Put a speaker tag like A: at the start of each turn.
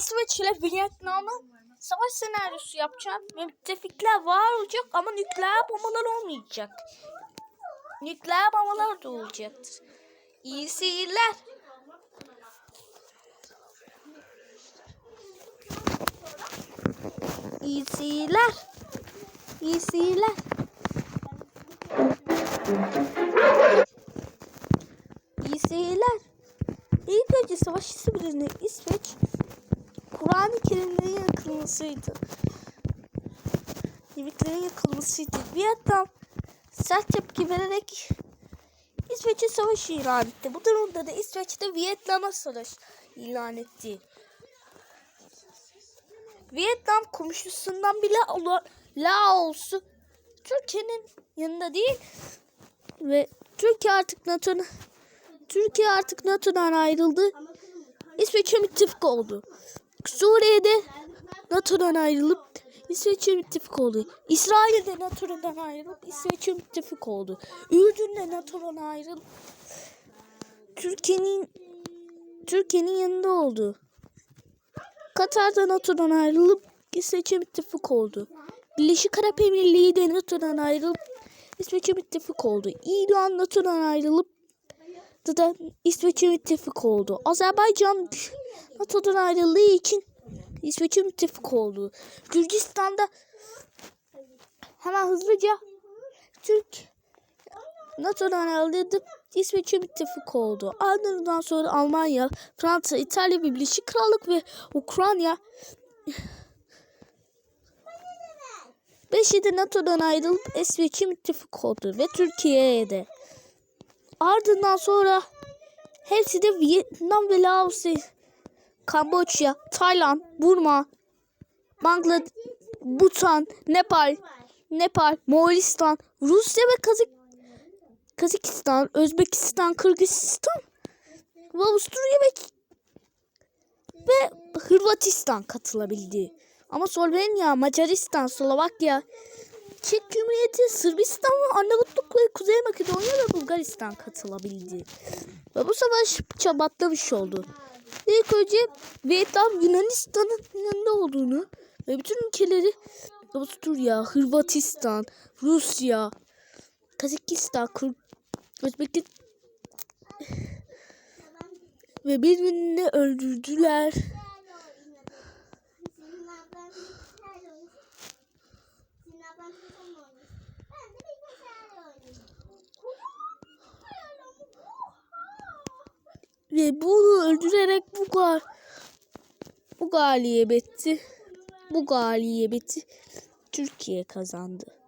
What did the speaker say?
A: İsveç ile Vietnam'ın savaş senaryosu yapacağım. Müttefikler var olacak ama nükleer bombalar olmayacak. Nükleer bombalar da olacaktır. İyi seyirler. İyi seyirler. İyi seyirler. İyi seyirler. İlk önce savaş sınırını İsveç Kur'an-ı Kerim'lerin yakılmasıydı. Yeniklerin yakılmasıydı. Vietnam sert tepki vererek İsveç'e savaş ilan etti. Bu durumda da İsveç'te Vietnam'a savaş ilan etti. Vietnam komşusundan bile Laos'u Türkiye'nin yanında değil ve Türkiye artık NATO'nun Türkiye artık NATO'dan ayrıldı. İsveç'e müttefik oldu. Suriye'de NATO'dan ayrılıp İsveç'e müttefik oldu. İsrail'de NATO'dan ayrılıp İsveç'e müttefik oldu. Ürdün'de NATO'dan ayrılıp Türkiye'nin Türkiye'nin yanında oldu. Katar'da NATO'dan ayrılıp İsveç'e müttefik oldu. Birleşik Arap Emirliği de NATO'dan ayrılıp İsveç'e müttefik oldu. İran NATO'dan ayrılıp da, İsveç'e müttefik oldu. Azerbaycan NATO'dan ayrıldığı için İsveç'e müttefik oldu. Gürcistan'da hemen hızlıca Türk NATO'dan ayrıldı. İsveç'e müttefik oldu. Ardından sonra Almanya, Fransa, İtalya, Birleşik Krallık ve Ukrayna Beşi de NATO'dan ayrılıp İsveç'e müttefik oldu ve Türkiye'ye de. Ardından sonra hepsi de Vietnam ve Laos, Kamboçya, Tayland, Burma, Bangladeş, Bhutan, Nepal, Nepal, Moğolistan, Rusya ve Kazak Kazakistan, Özbekistan, Kırgızistan Avusturya ve, ve Hırvatistan katılabildi. Ama Slovenya, Macaristan, Slovakya, Çek Cumhuriyeti, Sırbistan ve Arnavutluk ve Kuzey Makedonya ve Bulgaristan katılabildi. Ve bu savaş çabatlamış oldu. İlk önce Vietnam Yunanistan'ın yanında olduğunu ve bütün ülkeleri Avusturya, Hırvatistan, Rusya, Kazakistan, Kır Özbekistan ve birbirini öldürdüler. Ve bunu öldürerek bu gal bu galibiyeti bu galibiyeti Türkiye kazandı.